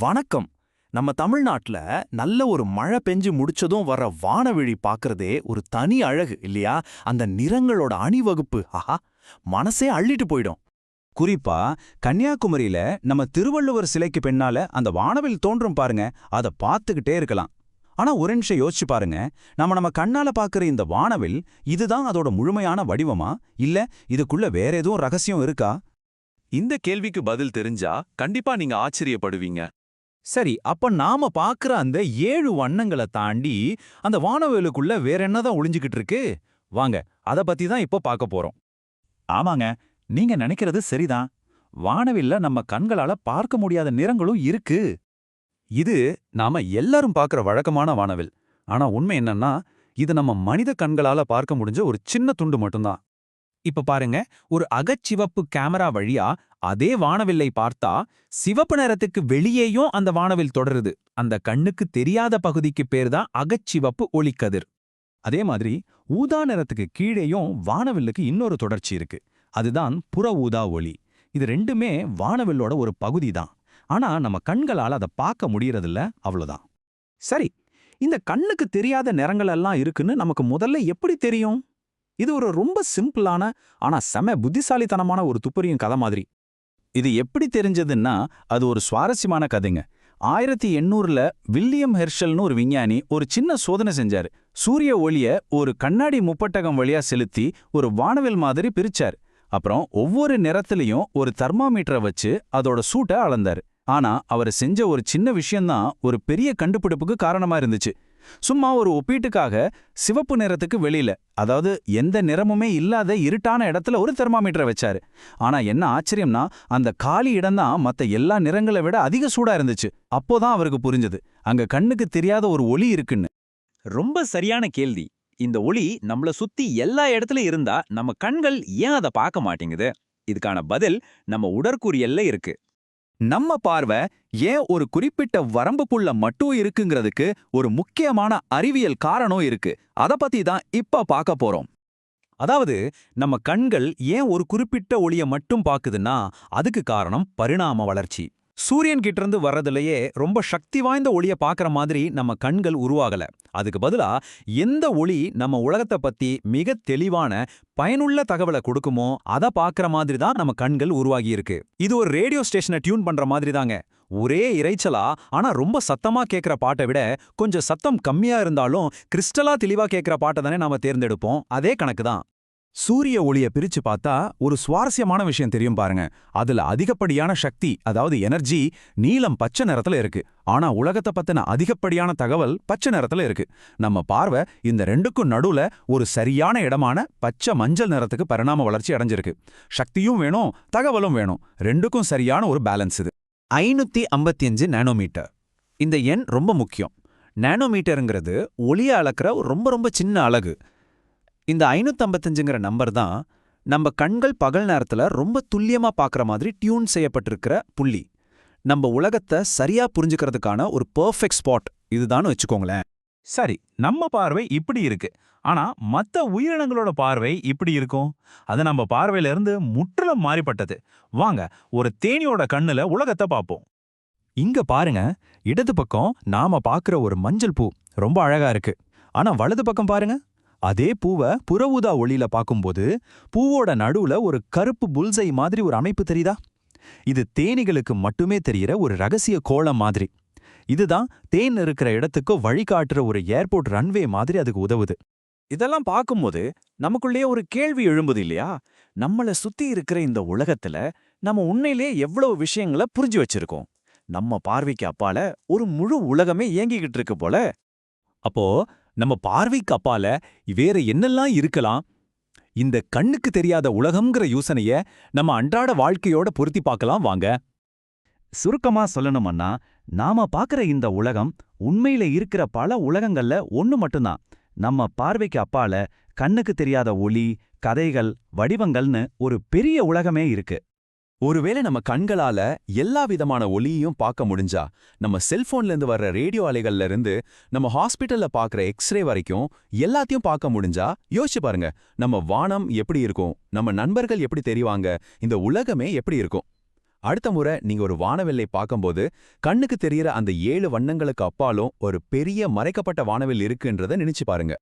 வணக்கம். நம்ம தமிழ்நாட்டில் நல்ல ஒரு மழை பெஞ்சு முடிச்சதும் வர வானவெளி பார்க்கறதே ஒரு தனி அழகு இல்லையா? அந்த நிறங்களோட அணிவகுப்பு ஆஹா மனசே அள்ளிட்டு போயிடும். குறிப்பா கன்னியாகுமரியில நம்ம திருவள்ளுவர் சிலைக்கு பின்னால அந்த வானவில் தோன்றும் பாருங்க அத பார்த்துக்கிட்டே இருக்கலாம். ஆனா ஒரு நிமிஷம் யோசிச்சு பாருங்க நம்ம நம்ம கண்ணால பாக்குற இந்த வானவில் இதுதான் அதோட முழுமையான வடிவமா? இல்ல இதுக்குள்ள வேற எதுவும் ரகசியம் இருக்கா? இந்த கேள்விக்கு பதில் தெரிஞ்சா கண்டிப்பா நீங்க ஆச்சரியப்படுவீங்க. சரி அப்ப நாம பாக்குற அந்த ஏழு வண்ணங்களை தாண்டி அந்த வானவிலுக்குள்ள வேற என்னதான் ஒளிஞ்சுக்கிட்டு இருக்கு? வாங்க அத பத்தி தான் இப்போ பார்க்க போறோம். ஆமாங்க நீங்க நினைக்கிறது சரிதான். வானவில்ல நம்ம கண்களால பார்க்க முடியாத நிறங்களும் இருக்கு. இது நாம எல்லாரும் பார்க்கற வழக்கமான வானவில். ஆனா உண்மை என்னன்னா இது நம்ம மனித கண்களால பார்க்க முடிஞ்ச ஒரு சின்ன துண்டு மட்டும்தான். இப்ப பாருங்க ஒரு அகச்சிவப்பு கேமரா வழியா அதே வானவில்லை பார்த்தா சிவப்பு நிறத்துக்கு வெளியேயும் அந்த வானவில் தொடருது. அந்த கண்ணுக்கு தெரியாத பகுதிக்கு பேர்தான் அகச்சிவப்பு ஒளிக்கதிர். அதே மாதிரி ஊதா நிறத்துக்கு கீழேயும் வானவில்லுக்கு இன்னொரு தொடர்ச்சி இருக்கு. அதுதான் புற ஊதா ஒளி. இது ரெண்டுமே வானவில்லோட ஒரு பகுதி தான். ஆனா நம்ம கண்களால் அதை பார்க்க முடியறதில்ல அவ்வளோதான் சரி இந்த கண்ணுக்கு தெரியாத நிறங்கள் எல்லாம் இருக்குன்னு நமக்கு முதல்ல எப்படி தெரியும்? இது ஒரு ரொம்ப சிம்பிளான ஆனா செம புத்திசாலித்தனமான ஒரு துப்பறியும் கதை மாதிரி. இது எப்படி தெரிஞ்சதுன்னா அது ஒரு சுவாரஸ்யமான கதைங்க. ஆயிரத்தி எண்ணூறுல வில்லியம் ஹெர்ஷல்னு ஒரு விஞ்ஞானி ஒரு சின்ன சோதனை செஞ்சாரு. சூரிய ஒளிய ஒரு கண்ணாடி முப்பட்டகம் வழியா செலுத்தி ஒரு வானவில் மாதிரி பிரிச்சார். அப்புறம் ஒவ்வொரு நிறத்திலையும் ஒரு தெர்மாமீட்டரை வச்சு அதோட சூட்டை அளந்தாரு. ஆனா அவர் செஞ்ச ஒரு சின்ன விஷயம்தான் ஒரு பெரிய கண்டுபிடிப்புக்கு காரணமா இருந்துச்சு. சும்மா ஒரு ஒப்பீட்டுக்காக சிவப்பு நிறத்துக்கு வெளியில அதாவது எந்த நிறமுமே இல்லாத இருட்டான இடத்துல ஒரு தெர்மாமீட்டரை வச்சாரு. ஆனா என்ன ஆச்சரியம்னா அந்த காலி இடம்தான் மத்த எல்லா நிறங்களை விட அதிக சூடா இருந்துச்சு. அப்போதான் அவருக்கு புரிஞ்சது. அங்க கண்ணுக்கு தெரியாத ஒரு ஒளி இருக்குன்னு. ரொம்ப சரியான கேள்வி. இந்த ஒளி நம்மள சுத்தி எல்லா இடத்துலயும் இருந்தா நம்ம கண்கள் ஏன் அதை பார்க்க மாட்டேங்குது? இதுக்கான பதில் நம்ம உடற்கூறியல்ல இருக்கு. நம்ம பார்வை ஏன் ஒரு குறிப்பிட்ட வரம்புக்குள்ள மட்டும் இருக்குங்கிறதுக்கு ஒரு முக்கியமான அறிவியல் காரணம் இருக்கு. அத பத்தி தான் இப்ப பார்க்க போறோம். அதாவது நம்ம கண்கள் ஏன் ஒரு குறிப்பிட்ட ஒளிய மட்டும் பாக்குதுன்னா அதுக்கு காரணம் பரிணாம வளர்ச்சி. சூரியன் கிட்ட இருந்து வர்றதுலயே ரொம்ப சக்தி வாய்ந்த ஒளிய பார்க்குற மாதிரி நம்ம கண்கள் உருவாகல. அதுக்கு பதிலா எந்த ஒளி நம்ம உலகத்தை பத்தி மிக தெளிவான பயனுள்ள தகவலை கொடுக்குமோ அதை பார்க்குற மாதிரி தான் நம்ம கண்கள் உருவாகி இருக்கு. இது ஒரு ரேடியோ ஸ்டேஷனை டியூன் பண்ற மாதிரி தாங்க. ஒரே இரைச்சலா ஆனா ரொம்ப சத்தமா கேட்கிற பாட்டை விட கொஞ்சம் சத்தம் கம்மியா இருந்தாலும் கிறிஸ்டலா தெளிவா கேட்கிற பாட்டை தானே நாம தேர்ந்தெடுப்போம். அதே கணக்கு தான். சூரிய ஒளிய பிரிச்சு பார்த்தா ஒரு சுவாரஸ்யமான விஷயம் தெரியும் பாருங்க. அதுல அதிகப்படியான சக்தி அதாவது எனர்ஜி நீலம் பச்சை நிறத்துல இருக்கு. ஆனா உலகத்தை பத்தின அதிகப்படியான தகவல் பச்சை நிறத்துல இருக்கு. நம்ம பார்வை இந்த ரெண்டுக்கும் நடுவுல ஒரு சரியான இடமான பச்சை மஞ்சள் நிறத்துக்கு பரிணாம வளர்ச்சி அடைஞ்சிருக்கு. சக்தியும் வேணும் தகவலும் வேணும். ரெண்டுக்கும் சரியான ஒரு பேலன்ஸ் இது. ஐநூத்தி ஐம்பத்தி அஞ்சு நானோமீட்டர். இந்த எண் ரொம்ப முக்கியம். நானோமீட்டருங்கிறது ஒளிய அளக்கிற ரொம்ப ரொம்ப சின்ன அழகு இந்த ஐநூத்தம்பத்தஞ்சுங்கிற நம்பர் தான் நம்ம கண்கள் பகல் நேரத்துல ரொம்ப துல்லியமா பார்க்குற மாதிரி டியூன் செய்யப்பட்டிருக்கிற புள்ளி. நம்ம உலகத்தை சரியா புரிஞ்சுக்கிறதுக்கான ஒரு பெர்ஃபெக்ட் ஸ்பாட் இதுதான்னு வச்சுக்கோங்களேன். சரி நம்ம பார்வை இப்படி இருக்கு. ஆனா மத்த உயிரினங்களோட பார்வை இப்படி இருக்கும்? அது நம்ம பார்வையில இருந்து முற்றிலும் மாறிப்பட்டது. வாங்க ஒரு தேனியோட கண்ணுல உலகத்தை பார்ப்போம் இங்க பாருங்க இடது பக்கம் நாம பார்க்குற ஒரு மஞ்சள் பூ ரொம்ப அழகா இருக்கு. ஆனா வலது பக்கம் பாருங்க. அதே பூவை புற ஊதா ஒளியில பார்க்கும்போது பூவோட நடுவுல ஒரு கருப்பு புல்சை மாதிரி ஒரு அமைப்பு தெரியுதா? இது தேனீகளுக்கு மட்டுமே தெரியிற ஒரு ரகசிய கோலம் மாதிரி. இதுதான் தேன் இருக்கிற இடத்துக்கு வழிகாட்டுற ஒரு ஏர்போர்ட் ரன்வே மாதிரி அதுக்கு உதவுது. இதெல்லாம் பார்க்கும்போது நமக்குள்ளேயே ஒரு கேள்வி எழும்புது இல்லையா? நம்மள சுத்தி இருக்கிற இந்த உலகத்துல நம்ம உண்மையிலேயே எவ்வளவு விஷயங்களை புரிஞ்சு வச்சிருக்கோம். நம்ம பார்வைக்கு அப்பால ஒரு முழு உலகமே இயங்கிக்கிட்டு இருக்கு போல. அப்போ நம்ம பார்வைக்கு அப்பால வேற என்னெல்லாம் இருக்கலாம்? இந்த கண்ணுக்கு தெரியாத உலகம்ங்கிற யோசனைய நம்ம அன்றாட வாழ்க்கையோட பொருத்தி பார்க்கலாம் வாங்க. சுருக்கமா சொல்லணும்னா நாம பார்க்கற இந்த உலகம் உண்மையில இருக்கிற பல உலகங்கள்ல ஒன்று மட்டும்தான். நம்ம பார்வைக்கு அப்பால கண்ணுக்கு தெரியாத ஒளி கதைகள் வடிவங்கள்னு ஒரு பெரிய உலகமே இருக்கு. ஒருவேளை நம்ம கண்களால எல்லா விதமான ஒளியையும் பார்க்க முடிஞ்சா நம்ம செல்போன்ல இருந்து வர்ற ரேடியோ அலைகள்ல இருந்து நம்ம ஹாஸ்பிட்டல்ல பார்க்குற எக்ஸ்ரே வரைக்கும் எல்லாத்தையும் பார்க்க முடிஞ்சா யோசிச்சு பாருங்க. நம்ம வானம் எப்படி இருக்கும்? நம்ம நண்பர்கள் எப்படி தெரிவாங்க? இந்த உலகமே எப்படி இருக்கும்? அடுத்த முறை நீங்க ஒரு வானவெல்லை பார்க்கும்போது கண்ணுக்கு தெரியற அந்த ஏழு வண்ணங்களுக்கு அப்பாலும் ஒரு பெரிய மறைக்கப்பட்ட வானவில் இருக்குன்றத நினைச்சு பாருங்க.